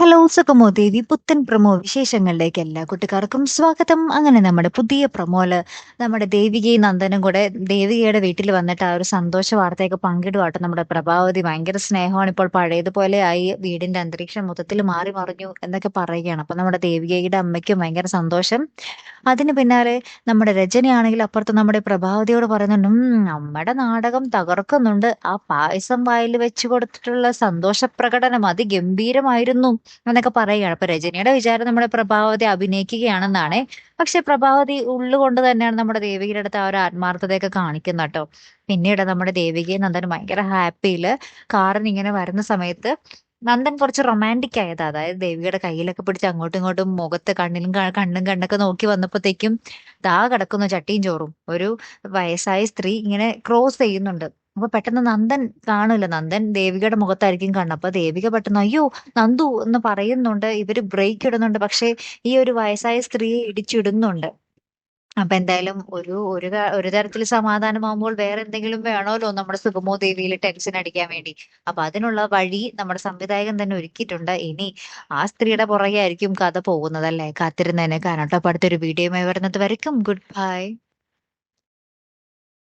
Hello സുഖമോ ദേവി പുത്തൻ promo വിശേഷങ്ങളിലേക്ക് എല്ലാ കുട്ടിക്കാർക്കും സ്വാഗതം. അങ്ങനെ നമ്മുടെ പുതിയ പ്രമോൽ നമ്മുടെ ദേവികയും നന്ദനും കൂടെ ദേവികയുടെ വീട്ടിൽ വന്നിട്ട് ആ ഒരു സന്തോഷ വാർത്തയൊക്കെ പങ്കിടുവാട്ടോ. നമ്മുടെ പ്രഭാവതി ഭയങ്കര സ്നേഹമാണ്. ഇപ്പോൾ പഴയതുപോലെ ആയി വീടിന്റെ അന്തരീക്ഷം മൊത്തത്തിൽ മാറി മറിഞ്ഞു എന്നൊക്കെ പറയുകയാണ്. അപ്പൊ നമ്മുടെ ദേവികയുടെ അമ്മയ്ക്കും ഭയങ്കര സന്തോഷം. അതിന് പിന്നാലെ നമ്മുടെ രചനയാണെങ്കിൽ അപ്പുറത്ത് നമ്മുടെ പ്രഭാവതിയോട് പറയുന്നുണ്ട് നമ്മുടെ നാടകം തകർക്കുന്നുണ്ട്. ആ പായസം വായിൽ വെച്ച് കൊടുത്തിട്ടുള്ള സന്തോഷ പ്രകടനം അതിഗംഭീരമായിരുന്നു എന്നൊക്കെ പറയുകയാണ്. അപ്പൊ രജനയുടെ വിചാരം നമ്മുടെ പ്രഭാവതി അഭിനയിക്കുകയാണെന്നാണ്. പക്ഷെ പ്രഭാവതി ഉള്ളുകൊണ്ട് തന്നെയാണ് നമ്മുടെ ദേവികയുടെ അടുത്ത് ആ ഒരു ആത്മാർത്ഥതയൊക്കെ കാണിക്കുന്നത് കേട്ടോ. പിന്നീട് നമ്മുടെ ദേവികയെ നന്ദൻ ഭയങ്കര ഹാപ്പിയിൽ കാറിന് ഇങ്ങനെ വരുന്ന സമയത്ത് നന്ദൻ കുറച്ച് റൊമാന്റിക് ആയത്. അതായത് ദേവിയുടെ കയ്യിലൊക്കെ പിടിച്ച് അങ്ങോട്ടും ഇങ്ങോട്ടും മുഖത്ത് കണ്ണിലും കണ്ണും കണ്ണൊക്കെ നോക്കി വന്നപ്പോഴത്തേക്കും ദാ കിടക്കുന്നു ചട്ടിയും ചോറും. ഒരു വയസ്സായ സ്ത്രീ ഇങ്ങനെ ക്രോസ് ചെയ്യുന്നുണ്ട്. അപ്പൊ പെട്ടെന്ന് നന്ദൻ കാണൂല. നന്ദൻ ദേവികയുടെ മുഖത്തായിരിക്കും കാണുന്നത്. അപ്പൊ ദേവിക പെട്ടെന്ന് അയ്യോ നന്ദു എന്ന് പറയുന്നുണ്ട്. ഇവർ ബ്രേക്ക് ഇടുന്നുണ്ട്. പക്ഷെ ഈ ഒരു വയസ്സായ സ്ത്രീയെ ഇടിച്ചിടുന്നുണ്ട്. അപ്പൊ എന്തായാലും ഒരു ഒരു ഒരു തരത്തിൽ സമാധാനമാകുമ്പോൾ വേറെ എന്തെങ്കിലും വേണമല്ലോ നമ്മുടെ സുഗമോ ദേവിയിൽ ടെൻഷൻ അടിക്കാൻ വേണ്ടി. അപ്പൊ അതിനുള്ള വഴി നമ്മുടെ സംവിധായകൻ തന്നെ ഒരുക്കിയിട്ടുണ്ട്. ഇനി ആ സ്ത്രീയുടെ പുറകെ ആയിരിക്കും കഥ പോകുന്നത് അല്ലേ? കാത്തിരുന്നതിനെ കാണട്ടോ അപ്പൊ അടുത്തൊരു വീഡിയോയുമായി വരുന്നത് വരയ്ക്കും. Good bye